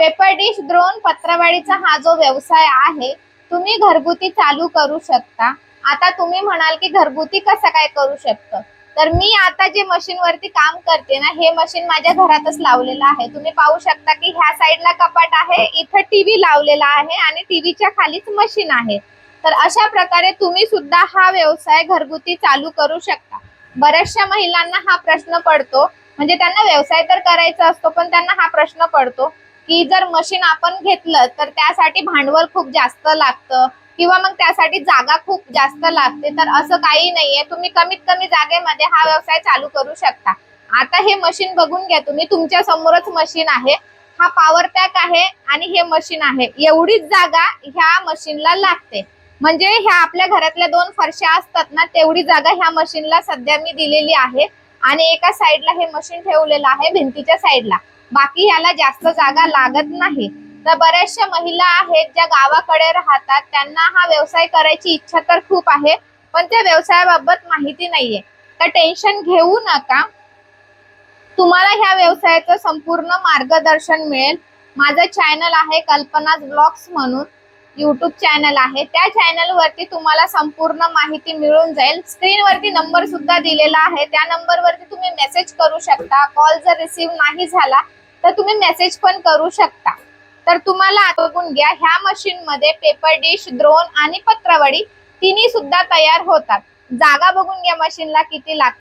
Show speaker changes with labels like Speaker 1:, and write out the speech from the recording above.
Speaker 1: Paper dish द्रोण पत्रावळीचा हा जो व्यवसाय आहे तुम्ही घरगुती चालू करू शकता. आता तुम्ही म्हणाल की घरगुती कसं काय करू शकतो? तर मी आता जे मशीन वरती काम करते ना हे मशीन माझ्या घरातच लावलेलं आहे. तुम्ही पाहू शकता की ह्या साईडला कपाट आहे इथं टीव्ही लावलेला आहे आणि टीव्हीच्या खालीच मशीन आहे. तर अशा प्रकारे तुम्ही सुद्धा हा व्यवसाय घरगुती चालू करू शकता. बऱ्याचशा महिलांना हा प्रश्न पडतो. म्हणजे त्यांना व्यवसाय तर करायचा असतो पण त्यांना हा प्रश्न पडतो. की जर मशीन आपण घेतलं तर त्यासाठी भांडवल खूप जास्त लागतं. किंवा मग त्यासाठी जागा खूप जास्त लागते. तर असं काही नाहीये. तुम्ही कमीत कमी जागेमध्ये हा व्यवसाय चालू करू शकता. आता हे मशीन बघून घ्या तुम्ही. तुमच्या समोरच मशीन आहे. हा पॉवर पॅक आहे आणि हे मशीन आहे. एवढीच जागा ह्या मशीनला लागते. म्हणजे ह्या आपल्या घरातल्या दोन फरशा असतात ना तेवढी जागा ह्या मशीनला सध्या मी दिलेली आहे. आणि एका साईडला हे मशीन ठेवलेलं आहे भिंतीच्या साईडला बाकी ह्याला जास्त जागा लागत नाही. तर बऱ्याचशा महिला आहेत ज्या गावाकडे राहतात. त्यांना हा व्यवसाय करायची इच्छा तर खूप आहे पण त्या व्यवसायाबाबत माहिती नाहीये. तर टेन्शन घेऊ नका. तुम्हाला ह्या व्यवसायाचं संपूर्ण मार्गदर्शन मिळेल. माझं चॅनल आहे कल्पना ब्लॉग्स म्हणून. युट्यूब चॅनल आहे. त्या चॅनलवरती तुम्हाला संपूर्ण माहिती मिळून जाईल. स्क्रीनवरती नंबर सुद्धा दिलेला आहे. त्या नंबरवरती तुम्ही मेसेज करू शकता. कॉल जर रिसीव्ह नाही झाला तर तुम्ही मेसेज पण करू शकता. तर तुम्हाला आठवून बघून घ्या ह्या मशीन मध्ये पेपर डिश द्रोण आणि पत्रावडी तिन्ही सुद्धा तयार होतात. जागा बघून घ्या मशीनला किती लागते